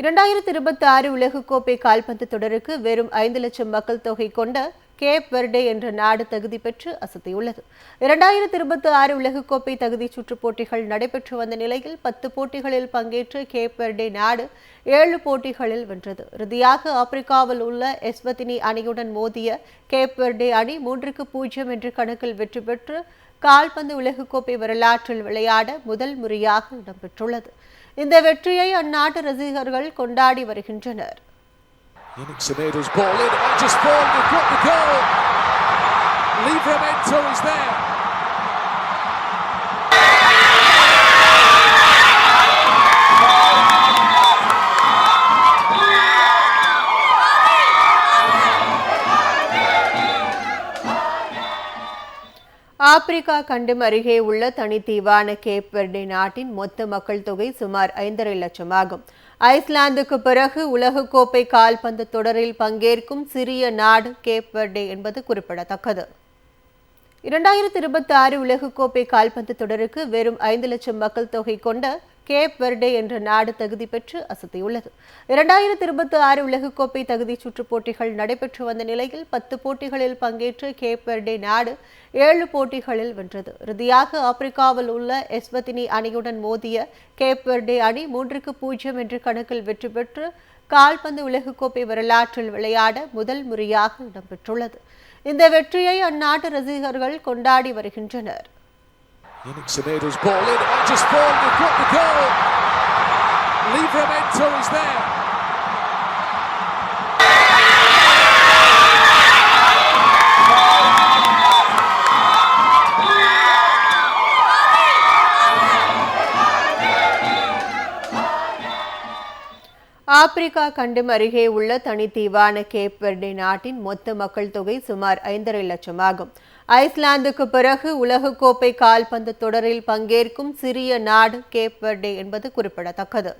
இரண்டாயிரத்தி இருபத்தி ஆறு உலகக்கோப்பை கால்பந்து தொடருக்கு வெறும் ஐந்து லட்சம் மக்கள் தொகை கொண்ட கேப் வெர்டே என்ற நாடு தகுதி பெற்று அசத்தியுள்ளது. இரண்டாயிரத்தி இருபத்தி ஆறு உலகக்கோப்பை தகுதி சுற்றுப் போட்டிகள் நடைபெற்று வந்த நிலையில் பத்து போட்டிகளில் பங்கேற்ற கேப் வெர்டே நாடு ஏழு போட்டிகளில் வென்றது. இறுதியாக ஆப்பிரிக்காவில் உள்ள எஸ்வத்தினி அணியுடன் மோதிய கேப் வெர்டே அணி மூன்றுக்கு பூஜ்ஜியம் என்ற கணக்கில் வெற்றி பெற்று கால்பந்து உலகக்கோப்பை வரலாற்றில் விளையாட முதல் முறையாக இடம்பெற்றுள்ளது இந்த வெற்றியை அந்நாட்டு ரசிகர்கள் கொண்டாடி வருகின்றனர். Yannick Semedo's ball in, Africa கண்டம் அருகே உள்ள தனித்தீவான கேப் நாட்டின் மொத்த மக்கள் தொகை சுமார் ஐந்தரை லட்சம் ஆகும். ஐஸ்லாந்துக்கு பிறகு உலகக்கோப்பை கால்பந்து தொடரில் பங்கேற்கும் சிறிய நாடு கேப்வெர்டே என்பது குறிப்பிடத்தக்கது. இரண்டாயிரத்தி இருபத்தி ஆறு உலகக்கோப்பை கால்பந்து தொடருக்கு வெறும் ஐந்து லட்சம் மக்கள் தொகை கொண்ட கேப் வெர்டே என்ற நாடு தகுதி பெற்று அசத்தியுள்ளது. இரண்டாயிரத்தி இருபத்தி ஆறு உலகக்கோப்பை தகுதி சுற்றுப் போட்டிகள் நடைபெற்று வந்த நிலையில் பத்து போட்டிகளில் பங்கேற்று கேப் வெர்டே நாடு ஏழு போட்டிகளில் வென்றது. இறுதியாக ஆப்பிரிக்காவில் உள்ள எஸ்வத்தினி அணியுடன் மோதிய கேப் வெர்டே அணி மூன்றுக்கு பூஜ்ஜியம் என்ற கணக்கில் வெற்றி பெற்று கால்பந்து உலகக்கோப்பை வரலாற்றில் விளையாட முதல் முறையாக இடம்பெற்றுள்ளது இந்த வெற்றியை அந்நாட்டு ரசிகர்கள் கொண்டாடி வருகின்றனர். Yannick Semedo's ball in, and just formed, they've got the goal. Livramento is there. Africa கண்டம் அருகே உள்ள தனித்தீவான கேப்வெர்டே நாட்டின் மொத்த மக்கள் தொகை சுமார் ஐந்தரை லட்சம் ஆகும். ஐஸ்லாந்துக்கு பிறகு உலகக்கோப்பை கால்பந்து தொடரில் பங்கேற்கும் சிறிய நாடு கேப்வர்டே என்பது குறிப்பிடத்தக்கது.